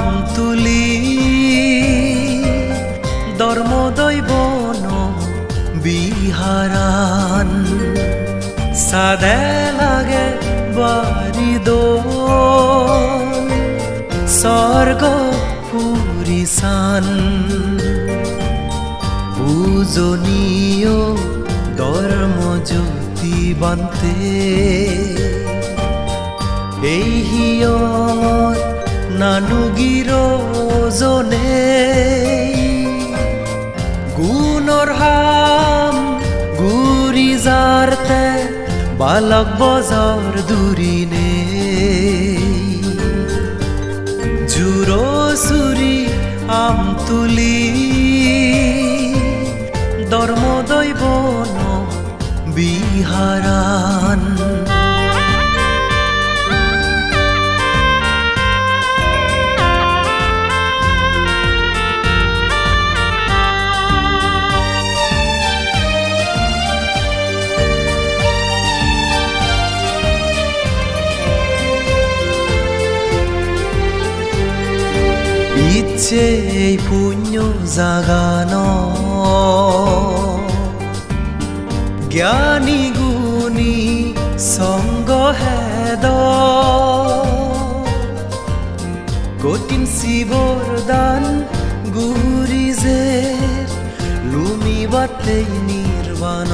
আম তুলি। ধর্মদৈবন বিহারান। সাদে লাগে বাড়ি দোল। স্বর্গ পুরিসান। পূজনীয় ধর্ম জ্যোতি বান্তে। নানুগির জনে গুণর হাম গুৰি যাৰতে বালক বজাৰ দূৰিনে জুৰ চুৰি আম তুলি ধৰ্মদৈবন বিহাৰান ইচ্ছে এই পুণ্য জাগানো। জ্ঞানী গুণী সঙ্গ হেদ। কঠিন শিবর দান গুরি যে লুমি বাতেই নির্বাণ।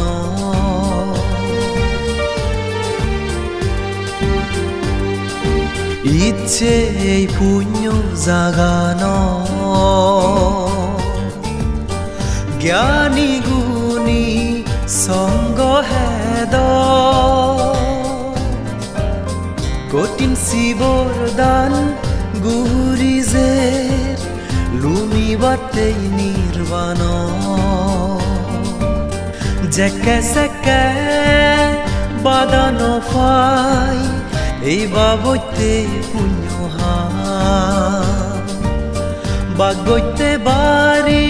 ইচ্ছে এই পুণ্য জাগানো। জ্ঞানী গুণী সঙ্গ হেদ। কঠিন শিবর দান গুরি যে লুমি বাতেই নির্বাণ। জেকে সেকে বাদানো ফাই এই বাবইতে পুণ্যহা বাগইতে বাড়ি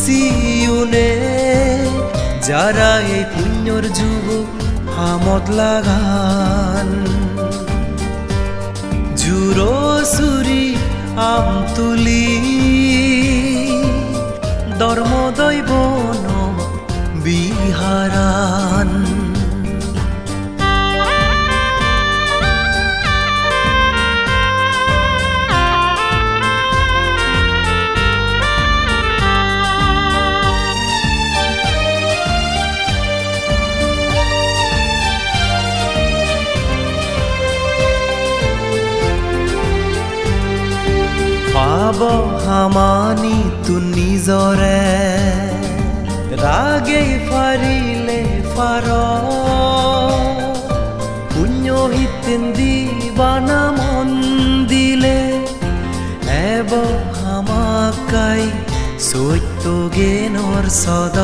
সিউনে যারা এই পুণ্যর যুগ হামত লাগান। পাব হামানি তু নিজৰে ফাৰিলে ফাৰ পুণ্য হিতেন্দি বানা মন দিলে। এব হামাকাই সত্য জ্ঞানৰ সদ।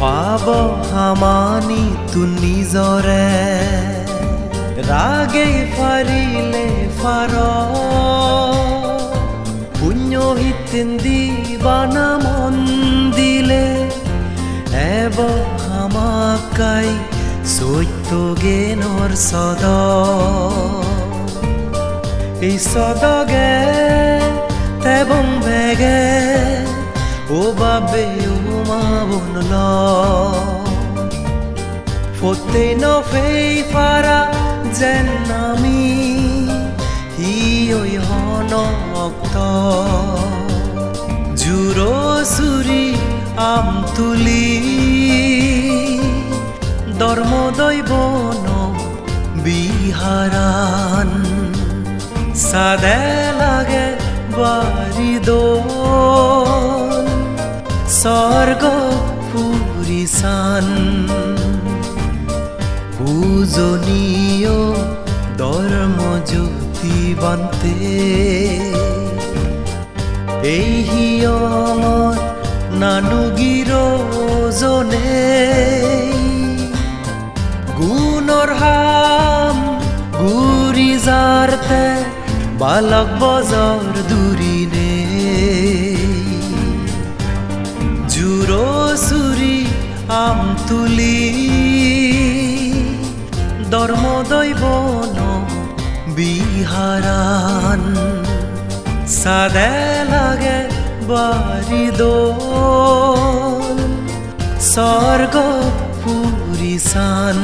পাব হামানি তু নিজৰে ৰাগে ফাৰিলে ফাৰ পুণ্য বানা মন দিলে এব হামাকাই সত্য জ্ঞানৰ সদ এই সদগে তেবং বেগে ও বাবে ও মা বনল ফতে নফেই ফারা যেন আমি হি ওই হন অক্ত জুরো সুরি আম তুলি ধর্মদৈবন বিহারান। সাদে লাগে বাড়ি দোল, স্বর্গ পুরিসান পূজনীয় ধর্ম জ্যোতি বান্তে এই হিয়মত নানুগির জনে গুণর হাম গুৰি যাৰতে বালক বজাৰ দূৰিনে। জুৰো চুৰি আম তুলি ধর্মদৈব বিহারান। সাদে লাগে বাড়ি দোল। স্বর্গ পুরিসান